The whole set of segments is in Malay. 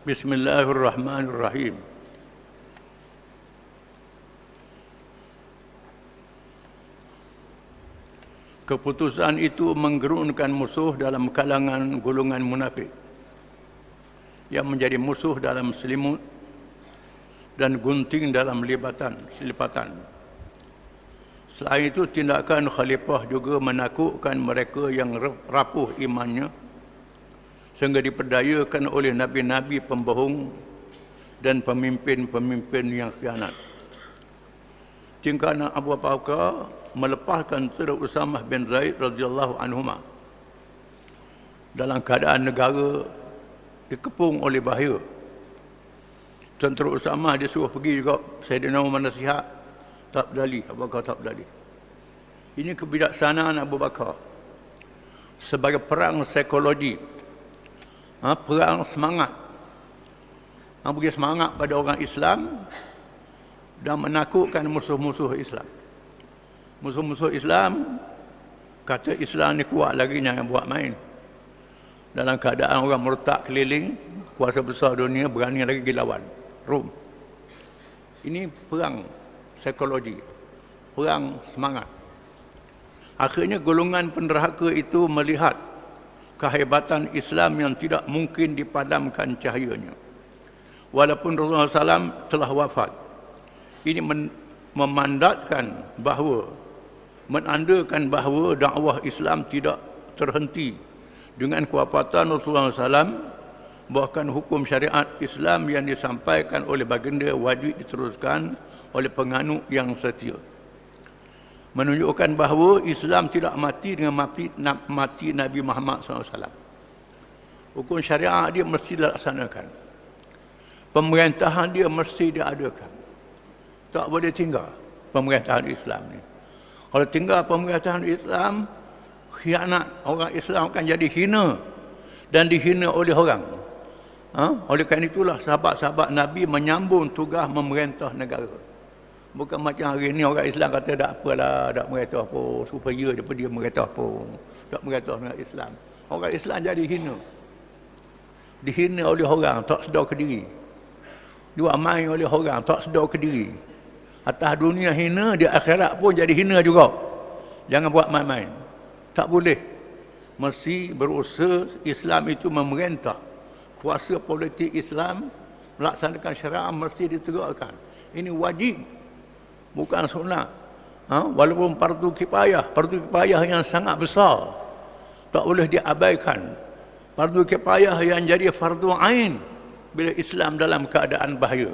Bismillahirrahmanirrahim. Keputusan itu menggerunkan musuh dalam kalangan golongan munafik yang menjadi musuh dalam selimut dan gunting dalam libatan, selipatan. Selain itu, tindakan khalifah juga menakutkan mereka yang rapuh imannya sehingga diperdayakan oleh nabi-nabi pembohong dan pemimpin-pemimpin yang khianat. Tingkahnya Abu Bakar melepaskan Saudara Usamah bin Zaid radhiyallahu anhu dalam keadaan negara dikepung oleh bahaya. Tentera Usamah dia suruh pergi juga Sayyidina Umar nasihat tak berdali Abu Bakar tak berdali. Ini kebijaksanaan Abu Bakar sebagai perang psikologi. Ha, perang semangat. Ha, bagi semangat pada orang Islam dan menakutkan musuh-musuh Islam. Musuh-musuh Islam kata Islam ni kuat lagi jangan buat main. Dalam keadaan orang murtad keliling kuasa besar dunia berani lagi lawan Rom ini perang psikologi. Perang semangat. Akhirnya golongan penderhaka itu melihat kehebatan Islam yang tidak mungkin dipadamkan cahayanya. Walaupun Rasulullah SAW telah wafat ini memandatkan bahawa menandakan bahawa dakwah Islam tidak terhenti. Dengan kewafatan Rasulullah SAW bahkan hukum syariat Islam yang disampaikan oleh baginda wajib diteruskan oleh penganut yang setia menunjukkan bahawa Islam tidak mati dengan mati, mati Nabi Muhammad SAW hukum syariat dia mesti dilaksanakan pemerintahan dia mesti diadakan tak boleh tinggal pemerintahan Islam ni kalau tinggal pemerintahan Islam, khianat orang Islam akan jadi hina dan dihina oleh orang. Ha? Oleh kerana itulah sahabat-sahabat Nabi menyambung tugas memerintah negara. Bukan macam hari ini orang Islam kata tak apalah, tak merintah apa, supaya dia dia merintah apa, tak merintah dengan Islam. Orang Islam jadi hina. Dihina oleh orang, tak sedar ke diri. Dua main oleh orang, tak sedar ke diri. Atas dunia hina di akhirat pun jadi hina juga. Jangan buat main-main. Tak boleh. Mesti berusaha Islam itu memerintah. Kuasa politik Islam melaksanakan syariat mesti ditegakkan. Ini wajib bukan sunnah ha? walaupun fardu kifayah fardu kifayah yang sangat besar tak boleh diabaikan fardu kifayah yang jadi fardu ain bila Islam dalam keadaan bahaya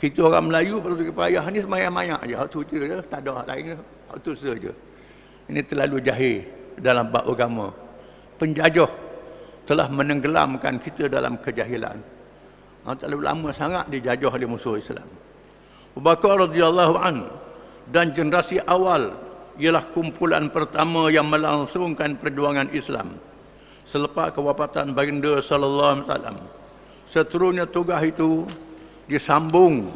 kita orang Melayu perlu payah ni semayang-mayang aja. Hak tu je, tak ada hak lain. Hak tu saja. Ini terlalu jahil dalam bab agama. Penjajah telah menenggelamkan kita dalam kejahilan. Ha, terlalu lama sangat dijajah oleh musuh Islam. Abu Bakar radhiyallahu an dan generasi awal ialah kumpulan pertama yang melangsungkan perjuangan Islam selepas kewafatan baginda sallallahu alaihi wasallam. Seterusnya tugas itu disambung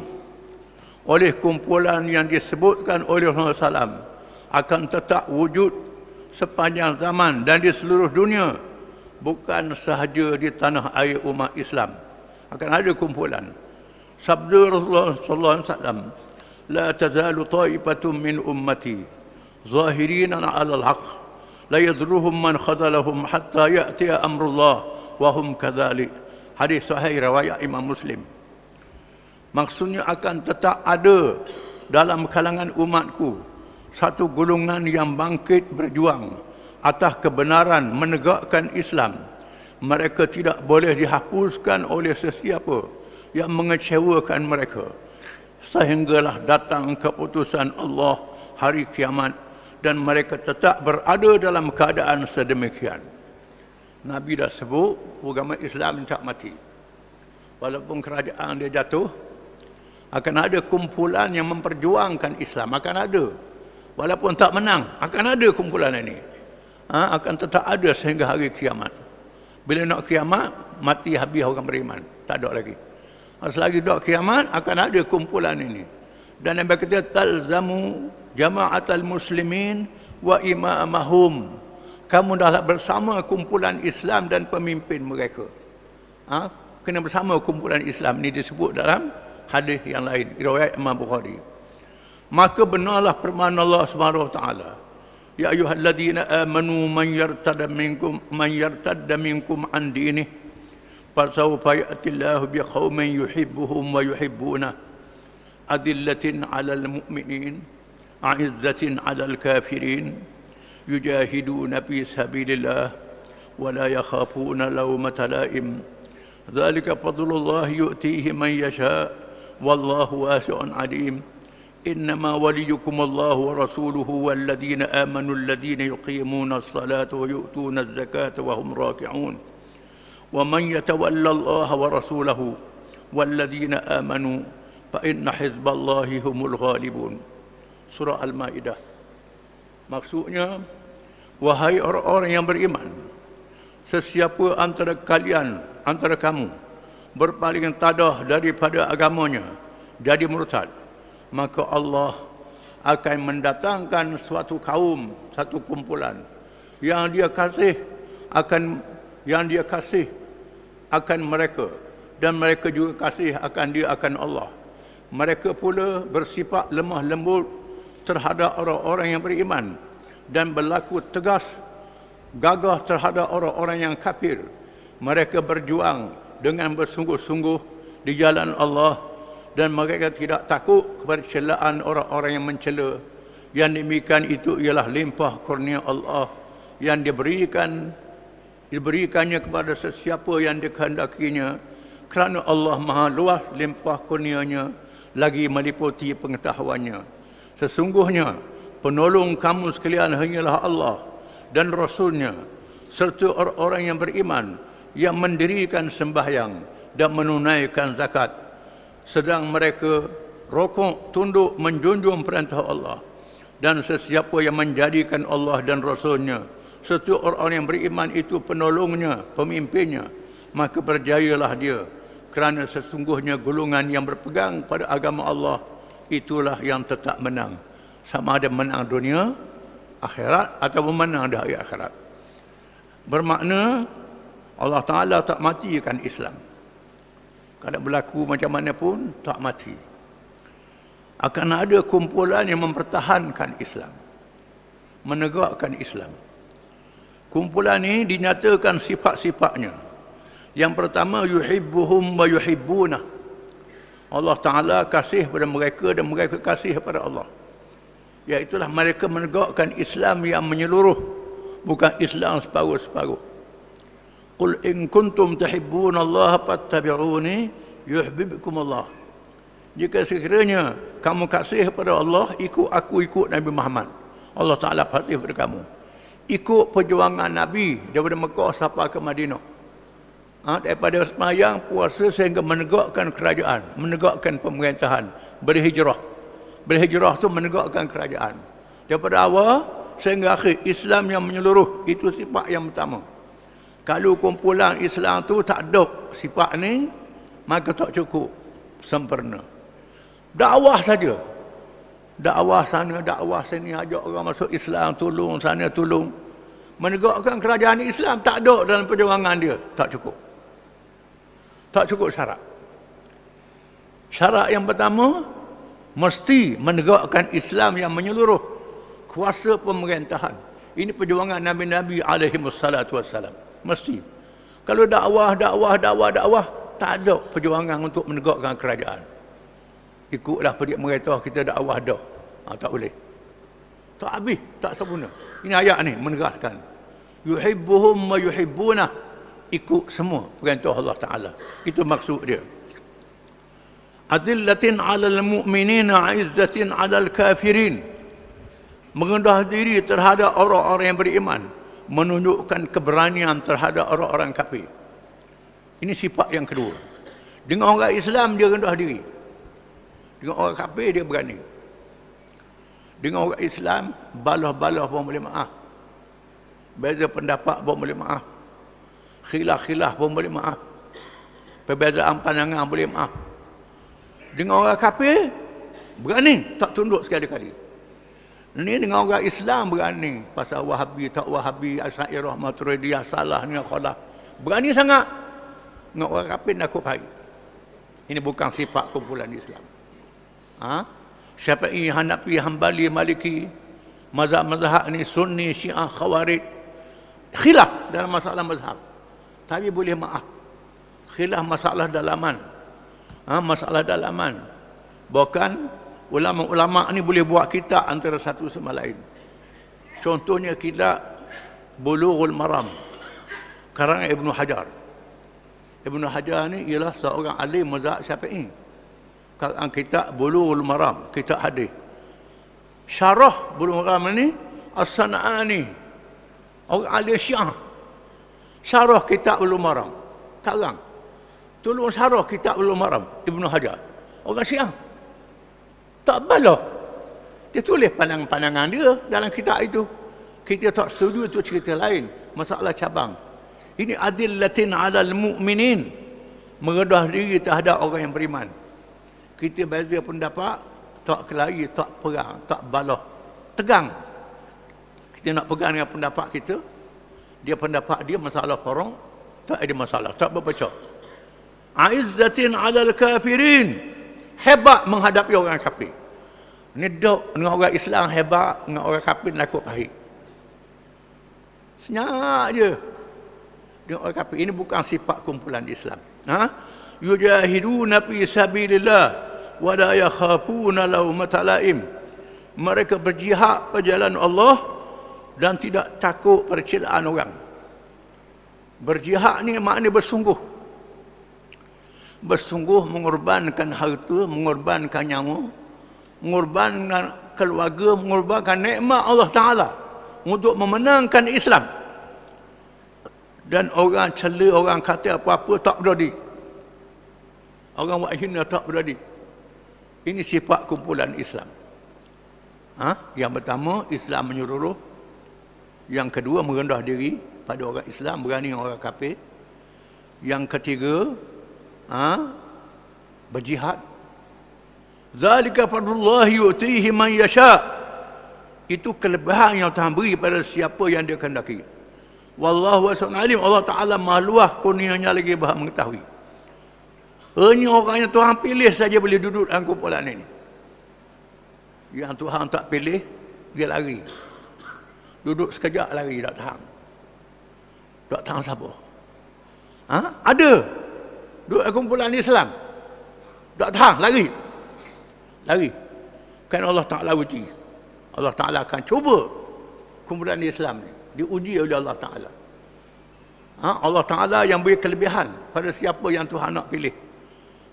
oleh kumpulan yang disebutkan oleh Rasulullah SAW akan tetap wujud sepanjang zaman dan di seluruh dunia bukan sahaja di tanah air umat Islam akan ada kumpulan sabda Rasulullah sallallahu alaihi wasallam la tazalu ta'ifatun min ummati zahirin 'ala al-haq la yadruhum man khadalahum hatta ya'ti amrullah wa hum kadzalik. Hadis sahih riwayat Imam Muslim. Maksudnya akan tetap ada dalam kalangan umatku satu golongan yang bangkit berjuang atas kebenaran menegakkan Islam. Mereka tidak boleh dihapuskan oleh sesiapa yang mengecewakan mereka. Sehinggalah datang keputusan Allah hari kiamat dan mereka tetap berada dalam keadaan sedemikian. Nabi dah sebut agama Islam tak mati. Walaupun kerajaan dia jatuh akan ada kumpulan yang memperjuangkan Islam akan ada. Walaupun tak menang akan ada kumpulan ini. Ha, akan tetap ada sehingga hari kiamat. Bila nak kiamat mati habis orang beriman. Tak ada lagi selagi dok kiamat akan ada kumpulan ini. Dan yang berkata talzamu jama'atal muslimin wa imamahum. Kamu dah bersama kumpulan Islam dan pemimpin mereka. Ha? kena bersama kumpulan Islam. Ini disebut dalam hadis yang lain riwayat Imam Bukhari. Maka benarlah firman Allah Subhanahu wa taala ya ayyuhalladzina amanu man yartadda minkum man yartadda minkum an dinihi فسوف يأتي الله بقوم يحبهم ويحبونه أذلة على المؤمنين عزة على الكافرين يجاهدون في سبيل الله ولا يخافون لومة لائم. ذلك فضل الله يؤتيه من يشاء والله واسع عليم. إنما وليكم الله ورسوله والذين آمنوا الذين يقيمون الصلاة ويؤتون الزكاة وهم راكعون. ومن يتولى الله ورسوله والذين امنوا فان حزب الله هم الغالبون سوره المائده maksudnya wahai orang-orang yang beriman sesiapa antara kalian antara kamu berpaling tadah daripada agamanya jadi murtad maka Allah akan mendatangkan suatu kaum satu kumpulan yang dia kasih akan yang dia kasih akan mereka dan mereka juga kasih akan dia akan Allah mereka pula bersifat lemah lembut terhadap orang-orang yang beriman dan berlaku tegas gagah terhadap orang-orang yang kafir. Mereka berjuang dengan bersungguh-sungguh di jalan Allah dan mereka tidak takut kepada celaan orang-orang yang mencela. Yang demikian itu ialah limpah kurnia Allah yang diberikan diberikannya kepada sesiapa yang dikehendakinya kerana Allah Maha luas limpah kurnianya lagi meliputi pengetahuannya. Sesungguhnya penolong kamu sekalian hanyalah Allah dan Rasulnya serta orang-orang yang beriman yang mendirikan sembahyang dan menunaikan zakat sedang mereka rokok tunduk menjunjung perintah Allah dan sesiapa yang menjadikan Allah dan Rasulnya serta orang-orang yang beriman itu penolongnya, pemimpinnya maka berjayalah dia kerana sesungguhnya golongan yang berpegang pada agama Allah itulah yang tetap menang sama ada menang dunia akhirat atau menang di hari akhirat. Bermakna Allah Ta'ala tak matikan Islam. Kalau berlaku macam mana pun, tak mati. Akan ada kumpulan yang mempertahankan Islam. Menegakkan Islam. Kumpulan ini dinyatakan sifat-sifatnya. Yang pertama, yuhibbuhum wa yuhibbuna. Allah Ta'ala kasih kepada mereka dan mereka kasih kepada Allah. Iaitulah mereka menegakkan Islam yang menyeluruh bukan Islam separuh-separuh. Qul in kuntum tuhibbuna Allah fattabi'uni yuhibbukum Allah jika sekiranya kamu kasih kepada Allah ikut aku ikut Nabi Muhammad. Allah Taala pasti kepada kamu ikut perjuangan Nabi daripada Mekah sampai ke Madinah ha, daripada semayang puasa sehingga menegakkan kerajaan menegakkan pemerintahan berhijrah berhijrah tu menegakkan kerajaan. Daripada awal sehingga akhir Islam yang menyeluruh itu sifat yang pertama. Kalau kumpulan Islam tu tak ada sifat ni maka tak cukup sempurna. Dakwah saja. Dakwah sana, dakwah sini ajak orang masuk Islam, tolong sana, tolong. Menegakkan kerajaan Islam tak ada dalam perjuangan dia, tak cukup. Tak cukup syarat. Syarat yang pertama, mesti menegakkan Islam yang menyeluruh kuasa pemerintahan. Ini perjuangan Nabi-Nabi alaihi wassalatu wassalam. Mesti. Kalau dakwah, dakwah, dakwah, dakwah, tak ada perjuangan untuk menegakkan kerajaan. Ikutlah pedik mereka kita dakwah dah. Ha, tak boleh. Tak habis, tak sempurna. Ini ayat ni menegaskan. Yuhibbuhum wa yuhibbuna. Ikut semua perintah Allah Ta'ala. Itu maksud dia adillatin alal mu'minina izzatin alal kafirin mengendah diri terhadap orang-orang yang beriman menunjukkan keberanian terhadap orang-orang kafir ini sifat yang kedua dengan orang Islam dia rendah diri dengan orang kafir dia berani dengan orang Islam balah-balah pun boleh maaf. Beza pendapat pun boleh maaf. Khilaf-khilaf pun boleh maaf. Perbezaan pandangan boleh maaf. Dengan orang kafir berani tak tunduk sekali-kali. Ini dengan orang Islam berani. Pasal wahabi tak wahabi asyairah maturidiyah salah ni khalah. Berani sangat. Dengan orang kafir nak hari. Ini bukan sifat kumpulan Islam. Ha? Syafi'i, Hanafi, Hambali, Maliki, mazhab-mazhab ni Sunni, Syiah, Khawarij. Khilaf dalam masalah mazhab. Tapi boleh maaf. Khilaf masalah dalaman. Ha? Masalah dalaman. Bukan ulama-ulama ni boleh buat kita antara satu sama lain. Contohnya kita Bulughul Maram. Karangan Ibnu Hajar. Ibnu Hajar ni ialah seorang alim mazhab Syafi'i. Karangan kitab Bulughul Maram, kitab hadis. Syarah Bulughul Maram ni As-Sana'ani. Orang alim Syiah. Syarah kitab Bulughul Maram. Karang. Tolong syarah kitab Bulughul Maram Ibnu Hajar. Orang Syiah. Tak balah. Dia tulis pandangan-pandangan dia dalam kitab itu. Kita tak setuju itu cerita lain. Masalah cabang. Ini adillatin alal mu'minin. Meredah diri terhadap orang yang beriman. Kita beza pendapat, tak kelahi, tak perang, tak balah. Tegang. Kita nak pegang dengan pendapat kita. Dia pendapat dia masalah korong. Tak ada masalah. Tak berpecah. Aizzatin alal kafirin. Hebat menghadapi orang kafir. Ini dok dengan orang Islam hebat, dengan orang kafir nakut pahit. Senyap je dengan orang kafir. Ini bukan sifat kumpulan Islam. Ha? Yujahiduna fi sabilillah wa la yakhafuna lawmata laim. Mereka berjihad pada jalan Allah dan tidak takut percelaan orang. Berjihad ni maknanya bersungguh. Bersungguh mengorbankan harta, mengorbankan nyawa, mengorbankan keluarga, mengorbankan nikmat Allah Taala untuk memenangkan Islam dan orang cela orang kata apa-apa tak berani orang buat hina tak berani ini sifat kumpulan Islam ha? yang pertama Islam menyeluruh yang kedua merendah diri pada orang Islam berani orang kafir yang ketiga ha? berjihad zalika fadlullah yu'tihi man yasha itu kelebihan yang Tuhan beri pada siapa yang dia kehendaki Wallahu wasi'un alim. Allah Taala Maha luas kurnianya lagi Maha mengetahui. Hanya orang yang Tuhan pilih saja boleh duduk dalam kumpulan ini. Yang Tuhan tak pilih, dia lari. Duduk sekejap lari, tak tahan. Tak tahan siapa? Ha? Ada. Duduk dalam kumpulan Islam. Tak tahan, lari. Lari. Kan Allah Ta'ala uji. Allah Ta'ala akan cuba kumpulan Islam ni diuji oleh Allah Ta'ala. Ha? Allah Ta'ala yang beri kelebihan pada siapa yang Tuhan nak pilih.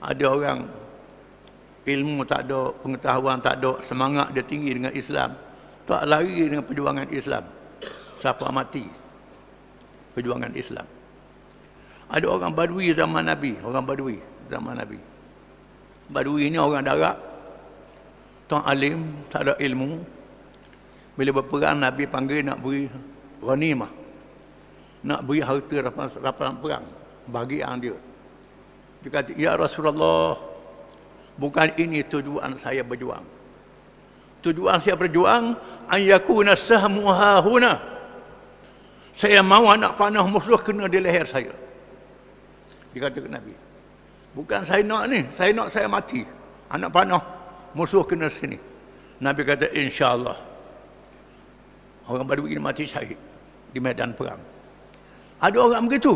Ada orang ilmu tak ada, pengetahuan tak ada, semangat dia tinggi dengan Islam. Tak lari dengan perjuangan Islam. Siapa mati perjuangan Islam. Ada orang badui zaman Nabi, orang badui zaman Nabi. Badui ini orang darat, tak alim, tak ada ilmu. Bila berperang Nabi panggil nak beri ghanimah nak beri harta rapalan perang bagi yang dia dia kata ya Rasulullah bukan ini tujuan saya berjuang tujuan saya berjuang an yakuna sahmuha huna saya mahu anak panah musuh kena di leher saya dia kata ke Nabi bukan saya nak ni saya nak saya mati anak panah musuh kena sini Nabi kata insyaAllah orang baru ini mati syahid di medan perang. Ada orang begitu.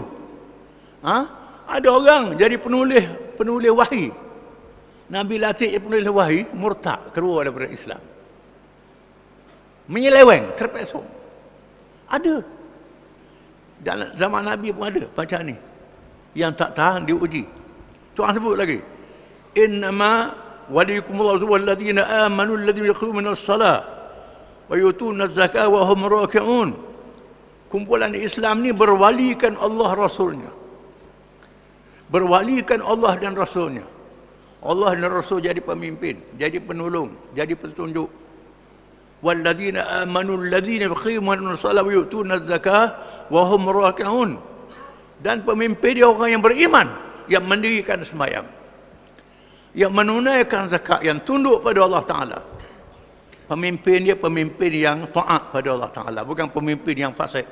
Ha? Ada orang jadi penulis penulis wahyu. Nabi latih penulis wahyu murtad keluar daripada Islam. Menyeleweng, terpesong. Ada. Dalam zaman Nabi pun ada macam ni. Yang tak tahan diuji. Tuhan sebut lagi. Innama waliyukumullahu walladhina amanu alladhina yakhuduna as-salah wa yutuna az-zakata wa hum raki'un kumpulan Islam ni berwalikan Allah Rasulnya berwalikan Allah dan Rasulnya Allah dan Rasul jadi pemimpin jadi penolong jadi petunjuk walladzina amanu alladzina yuqimuna as-salata wa yu'tuna az-zakata hum dan pemimpin dia orang yang beriman yang mendirikan sembahyang yang menunaikan zakat yang tunduk pada Allah Taala Pemimpin dia pemimpin yang taat pada Allah Ta'ala. Bukan pemimpin yang fasik.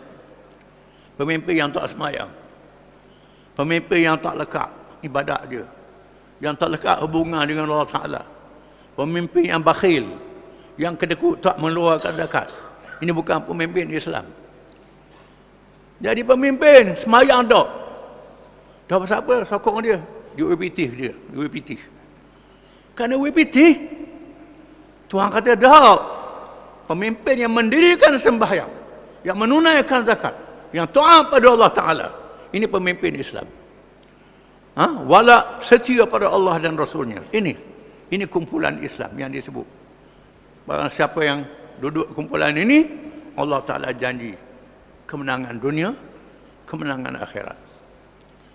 Pemimpin yang tak semayang. Pemimpin yang tak lekat ibadat dia. Yang tak lekat hubungan dengan Allah Ta'ala. Pemimpin yang bakhil. Yang kedekut tak meluarkan zakat. Ini bukan pemimpin Islam. Jadi pemimpin semayang tak. Tak pasal apa sokong dia. Di UPT dia. Di UPT. Kerana UPT. Tuhan kata dah. Pemimpin yang mendirikan sembahyang. Yang menunaikan zakat. Yang taat pada Allah Ta'ala. Ini pemimpin Islam. Ha? Wala setia pada Allah dan Rasulnya. Ini. Ini kumpulan Islam yang disebut. Barang siapa yang duduk kumpulan ini, Allah Ta'ala janji kemenangan dunia, kemenangan akhirat.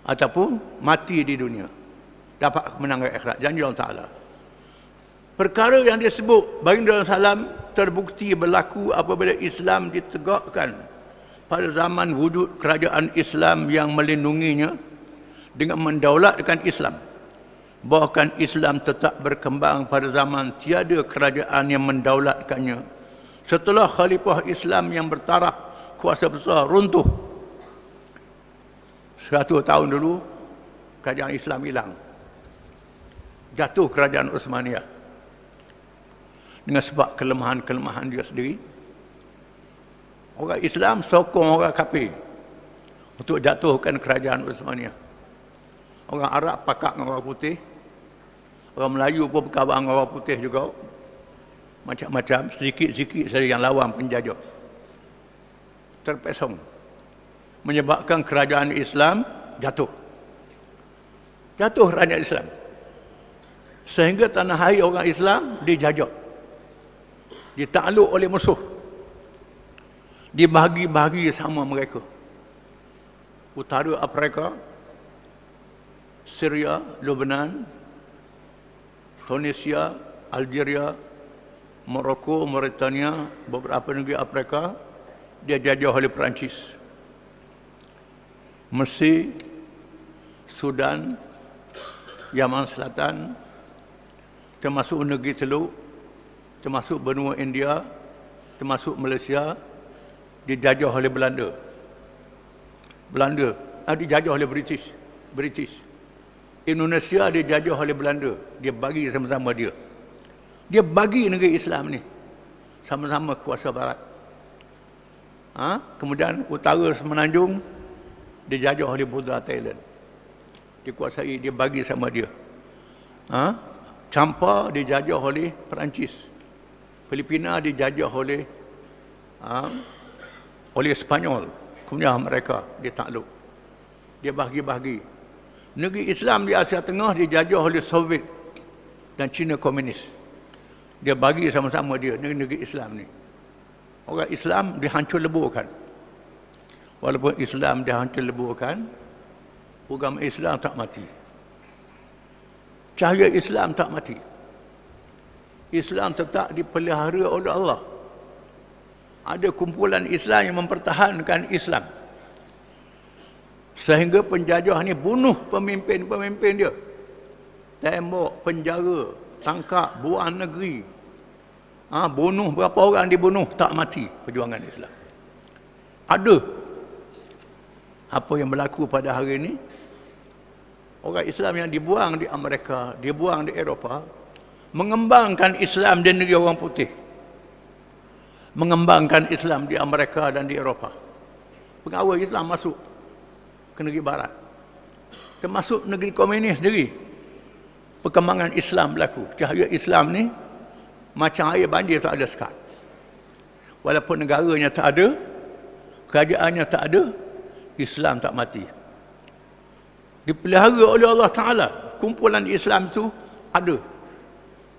Ataupun mati di dunia. Dapat kemenangan akhirat. Janji Allah Ta'ala. Perkara yang disebut Baginda Salam terbukti berlaku apabila Islam ditegakkan pada zaman wujud kerajaan Islam yang melindunginya dengan mendaulatkan Islam. Bahkan Islam tetap berkembang pada zaman tiada kerajaan yang mendaulatkannya. Setelah khalifah Islam yang bertaraf kuasa besar runtuh. Satu tahun dulu, kerajaan Islam hilang. Jatuh kerajaan Uthmaniyah. Dengan sebab kelemahan-kelemahan dia sendiri. Orang Islam sokong orang kafir untuk jatuhkan kerajaan Uthmaniyah. Orang Arab pakak dengan orang putih. Orang Melayu pun berkawan dengan orang putih juga. Macam-macam, sedikit-sedikit saja yang lawan penjajah. Terpesong. Menyebabkan kerajaan Islam jatuh. Jatuh kerajaan Islam. Sehingga tanah air orang Islam dijajah. Ditakluk oleh musuh. Dibahagi-bahagi sama mereka. Utara Afrika, Syria, Lebanon, Tunisia, Algeria, Morocco, Mauritania, beberapa negeri Afrika, dia jajah oleh Perancis. Mesir, Sudan, Yaman Selatan, termasuk negeri Teluk, termasuk benua India, termasuk Malaysia, dijajah oleh Belanda. Belanda, ah, dijajah oleh British. British. Indonesia dijajah oleh Belanda. Dia bagi sama-sama dia. Dia bagi negeri Islam ni. Sama-sama kuasa barat. Ha? Kemudian utara semenanjung dijajah oleh Buddha Thailand. Dikuasai, dia bagi sama dia. Ha? Campa dijajah oleh Perancis. Filipina dijajah oleh ha? Oleh Spanyol. Kemudian mereka dia takluk. Dia bagi-bagi negeri Islam di Asia Tengah dijajah oleh Soviet dan Cina Komunis. Dia bagi sama-sama dia negeri-negeri Islam ni. Orang Islam dihancur leburkan. Walaupun Islam dihancur leburkan, agama Islam tak mati. Cahaya Islam tak mati. Islam tetap dipelihara oleh Allah. Ada kumpulan Islam yang mempertahankan Islam. Sehingga penjajah ni bunuh pemimpin-pemimpin dia. Tembok, penjara, tangkap, buang negeri. Ha, bunuh berapa orang dibunuh, tak mati perjuangan Islam. Ada apa yang berlaku pada hari ini. Orang Islam yang dibuang di Amerika, dibuang di Eropah, mengembangkan Islam di negeri orang putih. Mengembangkan Islam di Amerika dan di Eropah. Pengawal Islam masuk ke negeri barat. Termasuk negeri komunis sendiri. Perkembangan Islam berlaku. Cahaya Islam ni macam air banjir tak ada sekat. Walaupun negaranya tak ada kerajaannya tak ada Islam tak mati. Dipelihara oleh Allah Ta'ala. Kumpulan Islam itu ada.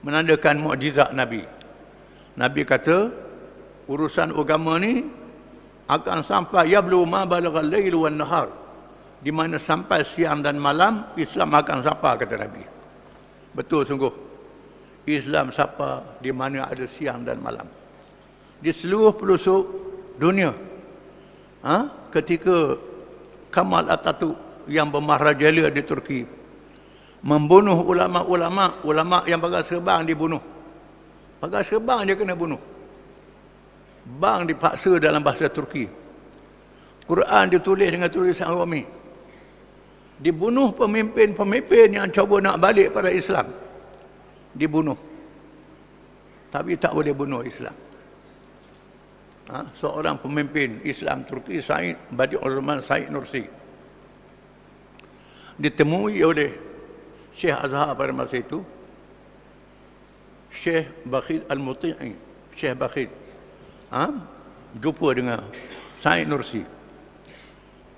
Menandakan mukjizat Nabi. Nabi kata urusan agama ni akan sampai yablu ma balagal lailu wan nahar di mana sampai siang dan malam Islam akan sapa kata Nabi. Betul sungguh. Islam sapa di mana ada siang dan malam. Di seluruh pelosok dunia. Ha? Ketika Kamal Atatürk yang bermaharajalia di Turki membunuh ulama-ulama, ulama yang pakai serban dibunuh. Pakai serban dia kena bunuh. Bang dipaksa dalam bahasa Turki. Quran ditulis dengan tulisan Romi Dibunuh pemimpin-pemimpin yang coba nak balik pada Islam. Dibunuh. Tapi tak boleh bunuh Islam. Ha? Seorang pemimpin Islam Turki, Said Badi Rahman Said Nursi. Ditemui oleh Syekh Azhar pada masa itu. Syekh Bakhid Al-Muti'i. Syekh Bakhid. Ha? Jumpa dengan Said Nursi.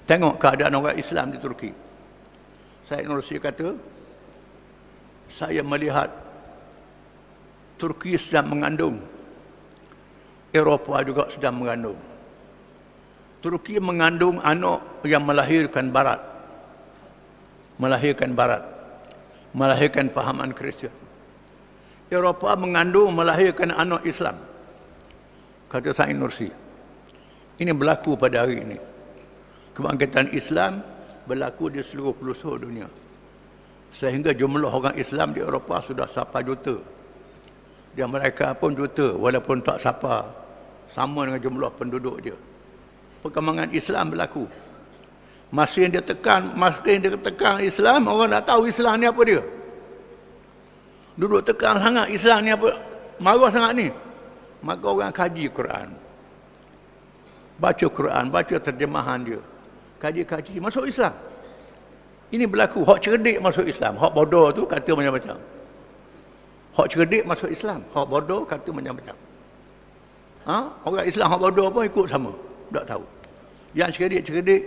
Tengok keadaan orang Islam di Turki. Said Nursi kata, saya melihat Turki sedang mengandung. Eropah juga sedang mengandung. Turki mengandung anak yang melahirkan barat. Melahirkan barat. Melahirkan pahaman Kristian. Eropah mengandung melahirkan anak Islam. Kata Said Nursi. Ini berlaku pada hari ini. Kebangkitan Islam berlaku di seluruh pelosok dunia. Sehingga jumlah orang Islam di Eropah sudah sapa juta. Dan mereka pun juta walaupun tak sapa sama dengan jumlah penduduk dia. Perkembangan Islam berlaku. Masa yang dia tekan, masa yang dia tekan Islam, orang tak tahu Islam ni apa dia. Duduk tekan sangat Islam ni apa, marah sangat ni. Maka orang kaji Quran. Baca Quran, baca terjemahan dia kaji-kaji masuk Islam. Ini berlaku. Hak cerdik masuk Islam. Hak bodoh tu kata macam-macam. Hak cerdik masuk Islam. Hak bodoh kata macam-macam. Ha? Orang Islam hak bodoh pun ikut sama. Tak tahu. Yang cerdik-cerdik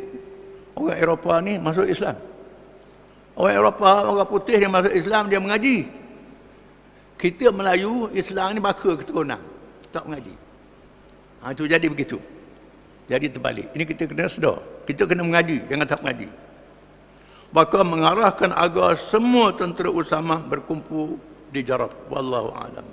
orang Eropah ni masuk Islam. Orang Eropah, orang putih yang masuk Islam dia mengaji. Kita Melayu, Islam ni bakal keturunan. Tak mengaji. Ha, itu jadi begitu. Jadi terbalik. Ini kita kena sedar. Kita kena mengaji, jangan tak mengaji. Maka mengarahkan agar semua tentera Usama berkumpul di Jarab. Wallahu a'lam.